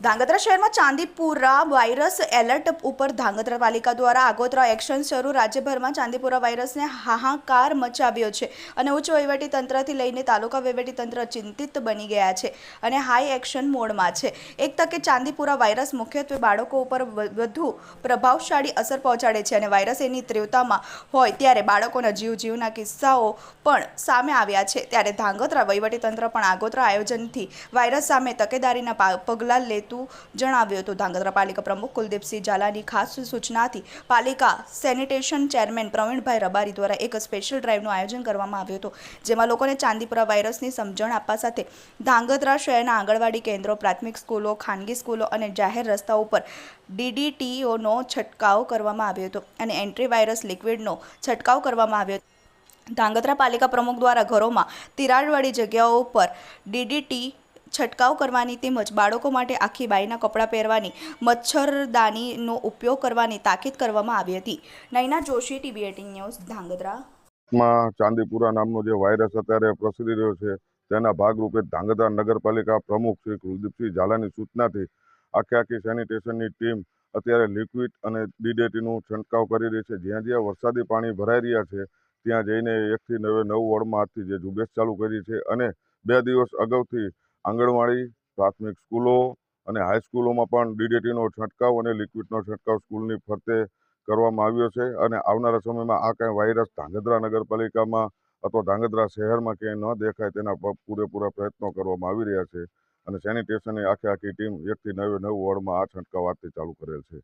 ધાંગધ્રા શહેરમાં Chandipura virus alert ઉપર ધાંગધ્રા પાલિકા દ્વારા આગોતરા એક્શન શરૂ. રાજ્યભરમાં ચાંદીપુરા વાયરસને હાહાકાર મચાવ્યો છે અને ઉચ્ચ તંત્રથી લઈને તાલુકા તંત્ર ચિંતિત બની ગયા છે અને હાઈ એક્શન મોડમાં છે. એક તકે ચાંદીપુરા વાયરસ મુખ્યત્વે બાળકો ઉપર વધુ પ્રભાવશાળી અસર પહોંચાડે છે અને વાયરસ એની તીવ્રતામાં હોય ત્યારે બાળકોના જીવ જીવના કિસ્સાઓ પણ સામે આવ્યા છે. ત્યારે ધાંગધ્રા વહીવટીતંત્ર પણ આગોતરા આયોજનથી વાયરસ સામે તકેદારીના પગલાં લેતું જણાવ્યો હતો. ધાંગધ્રા પાલિકા પ્રમુખ કુલદીપસિંહ ઝાલાની ખાસ સૂચનાથી પાલિકા સેનિટેશન ચેરમેન પ્રવીણભાઈ રબારી દ્વારા એક સ્પેશિયલ ડ્રાઈવનું આયોજન કરવામાં આવ્યું હતું, જેમાં લોકોને ચાંદીપુરા વાયરસની સમજણ આપવા સાથે ધાંગધ્રા શહેરના આંગણવાડી કેન્દ્રો, પ્રાથમિક સ્કૂલો, ખાનગી સ્કૂલો અને જાહેર રસ્તાઓ ઉપર ડીડીટીઓનો છંટકાવ કરવામાં આવ્યો હતો અને એન્ટ્રી વાયરસ લિક્વિડનો છંટકાવ કરવામાં આવ્યો હતો. ધાંગધ્રા પાલિકા પ્રમુખ દ્વારા ઘરોમાં તિરાડવાળી જગ્યાઓ ઉપર ડીડીટી છંટકાવ કરવાની તેમજ બાળકો માટે આખી બાઈના કપડાં પહેરવાની, મચ્છરદાનીનો ઉપયોગ કરવાની તાકીદ કરવામાં આવી હતી. Naina Joshi, TV eighteen news, Dhrangadhra. માં ચાંદીપુરા નામનો જે વાયરસ અત્યારે પ્રસરી રહ્યો છે, તેના ભાગરૂપે ધાંગધ્રા નગરપાલિકા પ્રમુખ શ્રી કુલદીપસિંહ ઝાલાની સૂચનાથી આખે આખી સેનિટેશનની ટીમ અત્યારે લિક્વિડ અને ડીડેટીનું છંટકાવ કરી રહી છે. જ્યાં જ્યાં વરસાદી પાણી ભરાઈ રહ્યા છે, ત્યાં જઈને એકથી નવે નવ વોર્ડમાં આજથી જે ઝુંબેશ ચાલુ કરી છે અને બે દિવસ અગાઉથી આંગણવાડી, પ્રાથમિક સ્કૂલો અને હાઈસ્કૂલોમાં પણ ડીડીટીનો છંટકાવ અને લિક્વિડનો છંટકાવ સ્કૂલની ફરતે કરવામાં આવ્યો છે અને આવનારા સમયમાં આ કાંઈ વાયરસ ધાંગધ્રા નગરપાલિકામાં અથવા ધાંગધ્રા શહેરમાં ક્યાંય ન દેખાય તેના પૂરેપૂરા પ્રયત્નો કરવામાં આવી રહ્યા છે અને સેનિટેશનની આખે આખી ટીમ એકથી નવે નવ વોર્ડમાં આ છંટકાવ આજથી ચાલુ કરેલ છે.